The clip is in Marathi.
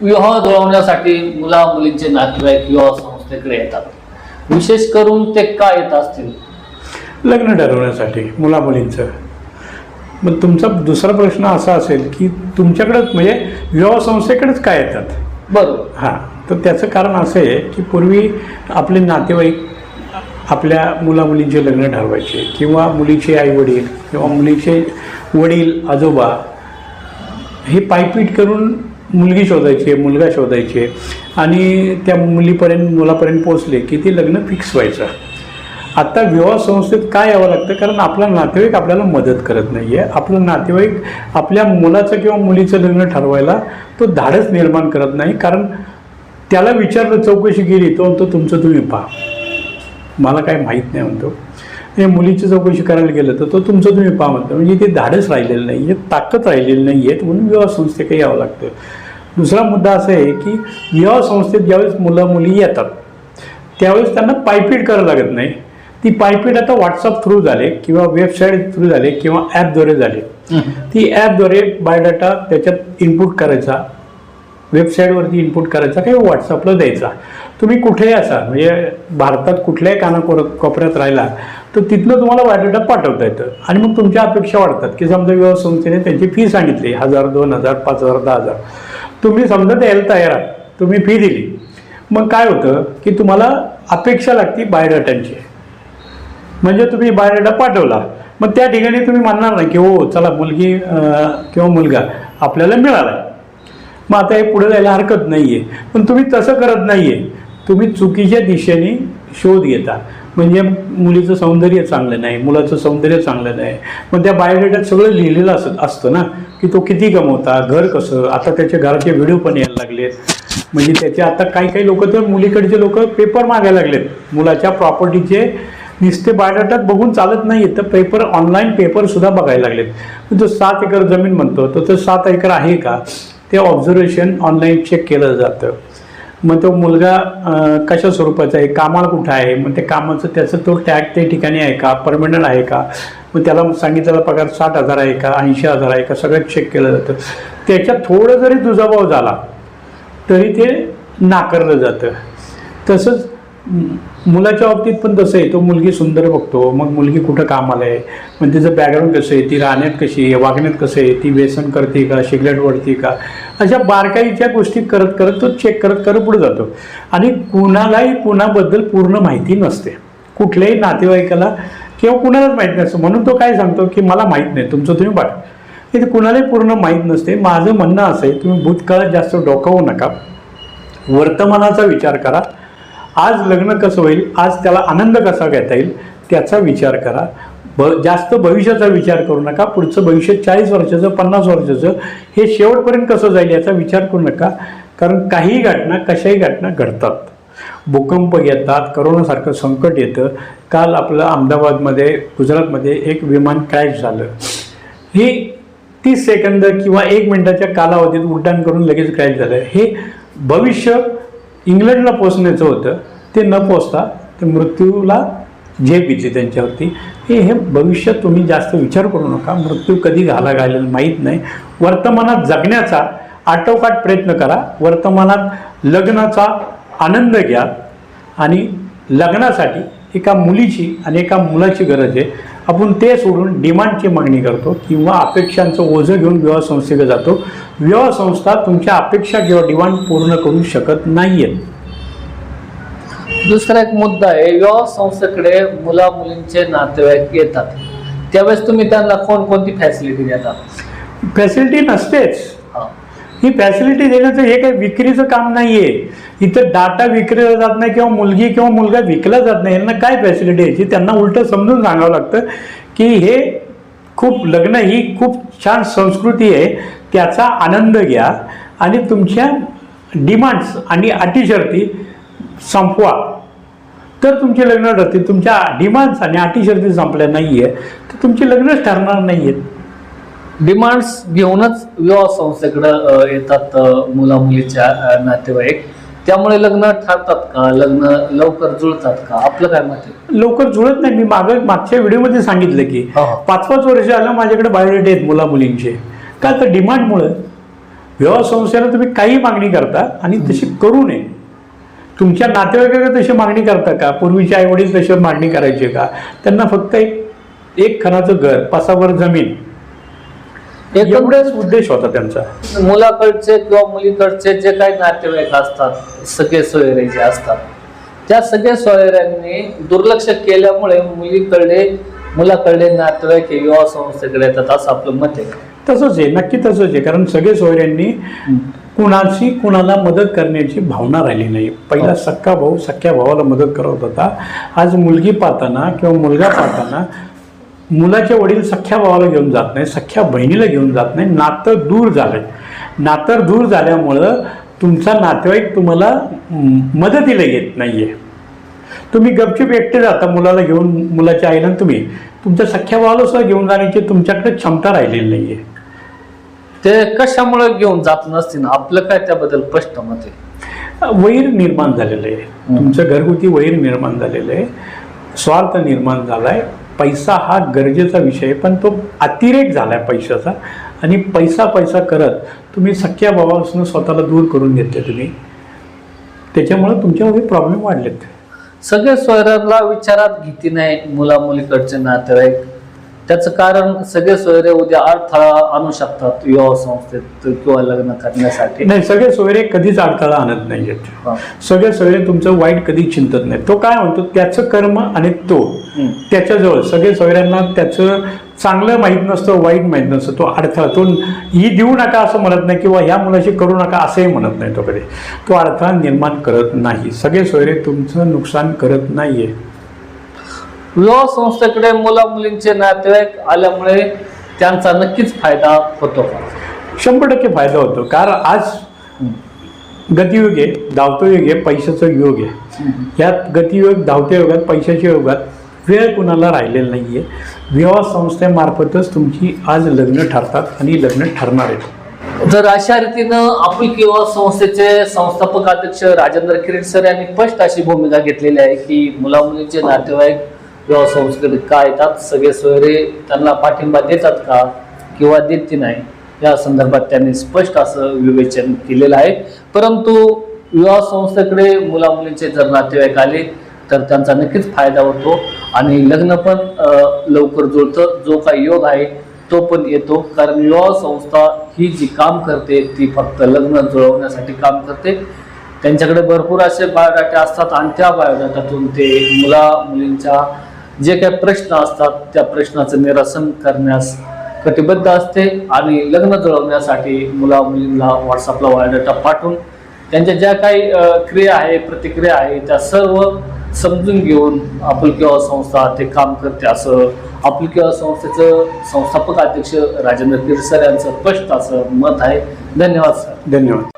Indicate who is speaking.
Speaker 1: विवाह जुळवण्यासाठी मुला मुलींचे नातेवाईक विवाह संस्थेकडे येतात. विशेष करून ते का येत असतील?
Speaker 2: लग्न ठरवण्यासाठी मुलामुलींचं. मग तुमचा दुसरा प्रश्न असा असेल की तुमच्याकडंच म्हणजे विवाह संस्थेकडेच काय येतात?
Speaker 1: बरोबर.
Speaker 2: हां तर त्याचं कारण असं आहे की पूर्वी आपले नातेवाईक आपल्या मुलामुलींचे लग्न ठरवायचे किंवा मुलीचे आईवडील किंवा मुलीचे वडील आजोबा हे पायपीट करून मुलगी शोधायची आहे मुलगा शोधायचे आणि त्या मुलीपर्यंत मुलापर्यंत पोचले की ते लग्न फिक्स व्हायचं. आता विवाह संस्थेत काय यावं लागतं? कारण आपला नातेवाईक आपल्याला मदत करत नाही आहे आपलं नातेवाईक आपल्या मुलाचं किंवा मुलीचं लग्न ठरवायला तो धाडस निर्माण करत नाही. कारण त्याला विचारलं चौकशी केली तो म्हणतो तुमचं तुम्ही पहा. मला काय माहीत नाही म्हणतो. हे मुलीची चौकशी करायला गेलं तर तो तुमचं तुम्ही पहा म्हणतो. म्हणजे ते धाडस राहिलेलं नाही आहे ताकद राहिलेली नाही आहे म्हणून विवाह संस्थेकडे यावं लागतं. दुसरा मुद्दा असा आहे की विवाह संस्थेत ज्यावेळेस मुलं मुली येतात त्यावेळेस त्यांना पायपीट करावं लागत नाही. ती पायपीट आता व्हॉट्सअप थ्रू झाले किंवा वेबसाईट थ्रू झाले किंवा ॲपद्वारे झाले. ती ॲपद्वारे बायोडाटा त्याच्यात इनपुट करायचा वेबसाईटवरती इनपुट करायचा किंवा व्हॉट्सअपला द्यायचा. तुम्ही कुठेही असा म्हणजे भारतात कुठल्याही कानाकोर कोपऱ्यात राहिला तर तिथनं तुम्हाला बायोडेटा पाठवता येतं. आणि मग तुमच्या अपेक्षा वाढतात की समजा विवाह संस्थेने त्यांची फी सांगितली हजार दोन हजार पाच हजार दहा हजार. तुम्ही समजा द्यायला तयार आहात. तुम्ही फी दिली. मग काय होतं की तुम्हाला अपेक्षा लागती बायोडाटांची म्हणजे तुम्ही बायोडेटा पाठवला मग त्या ठिकाणी तुम्ही म्हणणार नाही की हो चला मुलगी किंवा मुलगा आपल्याला मिळाला. मग आता हे पुढे जायला हरकत नाही आहे पण तुम्ही तसं करत नाही आहे तुम्ही चुकीच्या दिशेने शोध घेतात. म्हणजे मुलीचं सौंदर्य चांगलं नाही मुलाचं सौंदर्य चांगलं नाही. मग त्या बायोडेटात सगळं लिहिलेलं असत असतं ना की तो किती कमवता घर कसं? आता त्याच्या घराचे व्हिडिओ पण यायला लागलेत. म्हणजे त्याचे आता काही काही लोक तर मुलीकडचे लोक पेपर मागायला लागलेत. मुलाच्या प्रॉपर्टीचे नुसते बायोडाटात बघून चालत नाही तर पेपर ऑनलाईन पेपरसुद्धा बघायला लागलेत. तो सात एकर जमीन म्हणतो तो तर सात एकर आहे का? ते ऑब्झर्वेशन ऑनलाईन चेक केलं जातं. मग तो मुलगा कशा स्वरूपाचा आहे? कामाला कुठं आहे? मग ते कामाचं त्याचं तो टॅग त्या ठिकाणी आहे का? परमनंट आहे का? मग त्याला सांगितलेला पगार साठ हजार आहे का? ऐंशी हजार आहे का? सगळं चेक केलं जातं. त्याच्यात थोडं जरी दुजाभाव झाला तरी ते नाकारलं जातं. तसंच मुलाच्या बाबतीत पण तसं आहे. तो मुलगी सुंदर बघतो. मग मुलगी कुठं कामाला आहे? मग तिचं बॅकग्राऊंड कसं आहे? ती राहण्यात कशी आहे? वागण्यात कसं आहे? ती व्यसन करते का? सिगरेट ओढते का? अशा बारकाईच्या गोष्टी करत करत तो चेक करत करत पुढे जातो. आणि कुणालाही कुणाबद्दल पूर्ण माहिती नसते. कुठल्याही नातेवाईकाला किंवा कुणालाच माहीत नसतं. म्हणून तो काय सांगतो की मला माहीत नाही तुमचं तुम्ही पाठवा. हे कुणालाही पूर्ण माहीत नसते. माझं म्हणणं असं आहे तुम्ही भूतकाळात जास्त डोकावू नका. वर्तमानाचा विचार करा. आज लग्न कसं होईल? आज त्याला आनंद कसा घेता येईल? त्याचा विचार करा. ब जास्त भविष्याचा विचार करू नका. पुढचं भविष्य चाळीस वर्षाचं पन्नास वर्षाचं हे शेवटपर्यंत कसं जाईल याचा विचार करू नका. कारण काही घटना कशाही घटना घडतात. भूकंप येतात करोनासारखं संकट येतं. काल आपलं अहमदाबादमध्ये गुजरातमध्ये एक विमान क्रॅश झालं. हे तीस सेकंद किंवा एक मिनिटाच्या कालावधीत उड्डाण करून लगेच क्रॅश झालं. हे भविष्य इंग्लंडला पोचण्याचं होतं. ते न पोचता ते मृत्यूला झेप घेतली त्यांच्यावरती हे हे भविष्य तुम्ही जास्त विचार करू नका. मृत्यू कधी घाला घालेल माहीत नाही. वर्तमानात जगण्याचा आटोकाट प्रयत्न करा. वर्तमानात लग्नाचा आनंद घ्या. आणि लग्नासाठी एका मुलीची आणि एका मुलाची गरज आहे. आपण ते सोडून डिमांडची मागणी करतो किंवा अपेक्षांचं ओझं घेऊन विवाह संस्थेकडे जातो. विवाह संस्था तुमच्या अपेक्षा किंवा डिमांड पूर्ण करू शकत नाही आहेत
Speaker 1: दुसरा एक मुद्दा आहे विवाह संस्थेकडे मुला मुलींचे नातेवाईक येतात. त्यावेळेस तुम्ही त्यांना कोणकोणती फॅसिलिटी देतात
Speaker 2: फॅसिलिटी नसतेच.
Speaker 1: हा.
Speaker 2: फॅसिलिटी देण्याचं हे काही विक्रीचं काम नाहीये. इथं डाटा विकला जात नाही किंवा मुलगी किंवा मुलगा विकला जात नाही यांना काय फॅसिलिटी यायची त्यांना उलट समजून सांगावं लागतं की हे खूप लग्न ही खूप छान संस्कृती आहे त्याचा आनंद घ्या आणि तुमच्या डिमांड्स आणि अटी शर्ती संपवा. तर तुमचे लग्न ठरतील तुमच्या डिमांड्स आणि अटी शर्ती संपल्या नाही आहे तर तुमचे लग्नच ठरणार नाही आहेत
Speaker 1: डिमांड्स घेऊनच विवाह संस्थेकडे येतात मुला मुलीच्या नातेवाईक. त्यामुळे लग्न ठरतात का? लग्न लवकर जुळतात का? आपलं काय मत आहे?
Speaker 2: लवकर जुळत नाही. मी माग मागच्या व्हिडिओमध्ये सांगितलं की. पाच पाच वर्ष आलं माझ्याकडे बायोडेटे आहेत मुला मुलींचे का? तर डिमांडमुळं विवाह संस्थेला तुम्ही काही मागणी करता आणि तशी करू नये. तुमच्या नातेवाईकाकडे तशी मागणी करता का? पूर्वीचे आई वडील तशी मागणी करायचे का? त्यांना फक्त एक एक खणाचं घर पासावर जमीन. एवढाच उद्देश होता त्यांचा.
Speaker 1: मुलाकडचे किंवा मुलीकडचे जे काही नातेवाईक असतात सगळे सोयरे जे असतात त्या सगळ्या सोयऱ्यांनी दुर्लक्ष केल्यामुळे मुलीकडे मुलाकडे नातेवाईक विवाह संस्थेकडे येतात असं आपलं मत आहे.
Speaker 2: तसंच आहे नक्की तसंच आहे कारण सगळे सोयऱ्यांनी कुणाची कुणाला मदत करण्याची भावना राहिली नाही. पहिला सक्का भाऊ सख्या भावाला मदत करत होता. आज मुलगी पाहताना किंवा मुलगा पाहताना मुलाचे वडील सख्या भावाला घेऊन जात नाही सख्या बहिणीला घेऊन जात नाही नातं दूर झालंय. नातं दूर झाल्यामुळं तुमचा नातेवाईक तुम्हाला मदतीला येत नाहीये. तुम्ही गपचूप एकटे जाता मुलाला घेऊन मुलाच्या आईला. तुम्ही तुमच्या सख्या भावाला सुद्धा घेऊन जाण्याची तुमच्याकडे क्षमता राहिलेली नाहीये.
Speaker 1: ते कशामुळे घेऊन जात नसतील? आपलं काय त्याबद्दल स्पष्ट मत आहे?
Speaker 2: वैर निर्माण झालेलं आहे. तुमचं घरगुती वैर निर्माण झालेलं आहे. स्वार्थ निर्माण झालाय. पैसा हा गरजेचा विषय आहे पण तो अतिरेक झालाय पैशाचा. आणि पैसा पैसा करत तुम्ही सख्या भावापासून स्वतःला दूर करून घेतले तुम्ही. त्याच्यामुळे तुमच्यामध्ये प्रॉब्लेम वाढलेत.
Speaker 1: सगळे सोयऱ्याला विचारात घेती नाही मुला मुलीकडचे नातेवाईक. त्याचं कारण सगळे सोयरे उद्या अडथळा आणू शकतात विवाह संस्थेत किंवा लग्न करण्यासाठी.
Speaker 2: नाही सगळे सोयरे कधीच अडथळा आणत नाही आहेत
Speaker 1: हा.
Speaker 2: सगळे सोयरे तुमचं वाईट कधी चिंतत नाही तो काय म्हणतो त्याचं कर्म आणि तो. त्याच्याजवळ सगळे सोयऱ्यांना त्याचं चांगलं माहीत नसतं वाईट माहीत नसतं तो अडथळा तो ही देऊ नका असं म्हणत नाही किंवा ह्या मुलाशी करू नका असंही म्हणत नाही तो कधी. तो अडथळा निर्माण करत नाही. सगळे सोयरे तुमचं नुकसान करत नाहीये
Speaker 1: विवाह संस्थेकडे मुला मुलींचे नातेवाईक आल्यामुळे त्यांचा नक्कीच फायदा होतो.
Speaker 2: शंभर टक्के फायदा होतो. कारण आज गतियुग आहे धावतो युग आहे पैशाचं युग आहे. यात गतियोग धावत्या युगात पैशाच्या युगात वेळ कुणाला राहिलेला नाही आहे विवाह संस्थेमार्फतच तुमची आज लग्न ठरतात आणि लग्न ठरणार आहेत.
Speaker 1: जर अशा रीतीनं आपुलकी विवाह संस्थेचे संस्थापक अध्यक्ष राजेंद्र किरीट सर यांनी स्पष्ट अशी भूमिका घेतलेली आहे की मुला मुलींचे नातेवाईक किंवा संस्थेकडे का येतात सगळे सोयरे त्यांना पाठिंबा देतात का किंवा देत नाही या संदर्भात त्यांनी स्पष्ट असं विवेचन केलेलं आहे. परंतु विवाह संस्थेकडे मुला मुलींचे जर नातेवाईक आले तर त्यांचा नक्कीच फायदा होतो आणि लग्न पण लवकर जुळतं. जो काही योग आहे तो पण येतो. कारण विवाह संस्था ही जी काम करते ती फक्त लग्न जुळवण्यासाठी काम करते. त्यांच्याकडे भरपूर असे बायोडाटे असतात आणि त्या बायोडाटातून ते मुला मुलींच्या जे काही प्रश्न असतात त्या प्रश्नाचं निरासन करण्यास कटिबद्ध असते आणि लग्न जुळवण्यासाठी मुला मुलींना व्हॉट्सअपला वायोडेटा पाठवून त्यांच्या ज्या काही क्रिया आहे प्रतिक्रिया आहे त्या सर्व समजून घेऊन आपुलकी किंवा संस्था ते काम करते. असं आपुलकी किंवा संस्थेचं संस्थापक अध्यक्ष राजेंद्र किरसर यांचं स्पष्ट असं मत आहे. धन्यवाद सर.
Speaker 2: धन्यवाद.